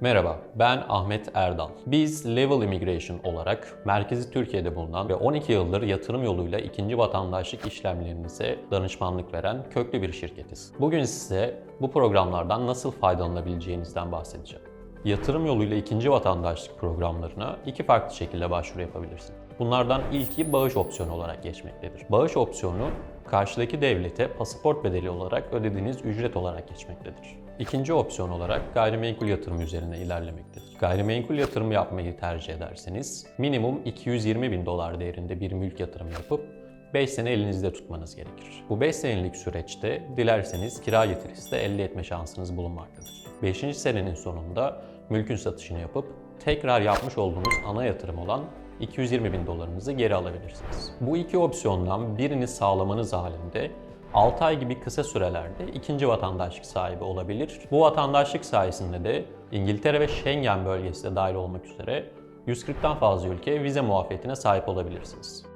Merhaba, ben Ahmet Erdal. Biz Level Immigration olarak merkezi Türkiye'de bulunan ve 12 yıldır yatırım yoluyla ikinci vatandaşlık işlemlerinize danışmanlık veren köklü bir şirketiz. Bugün size bu programlardan nasıl faydalanabileceğinizden bahsedeceğim. Yatırım yoluyla ikinci vatandaşlık programlarına iki farklı şekilde başvuru yapabilirsiniz. Bunlardan ilki bağış opsiyonu olarak geçmektedir. Bağış opsiyonu karşıdaki devlete pasaport bedeli olarak ödediğiniz ücret olarak geçmektedir. İkinci opsiyon olarak gayrimenkul yatırımı üzerine ilerlemektedir. Gayrimenkul yatırım yapmayı tercih ederseniz minimum 220 bin dolar değerinde bir mülk yatırımı yapıp 5 sene elinizde tutmanız gerekir. Bu 5 senelik süreçte dilerseniz kira getirisi de elde etme şansınız bulunmaktadır. 5. senenin sonunda mülkün satışını yapıp tekrar yapmış olduğunuz ana yatırım olan 220 bin dolarınızı geri alabilirsiniz. Bu iki opsiyondan birini sağlamanız halinde 6 ay gibi kısa sürelerde ikinci vatandaşlık sahibi olabilir. Bu vatandaşlık sayesinde de İngiltere ve Schengen bölgesi de dahil olmak üzere 140'tan fazla ülke vize muafiyetine sahip olabilirsiniz.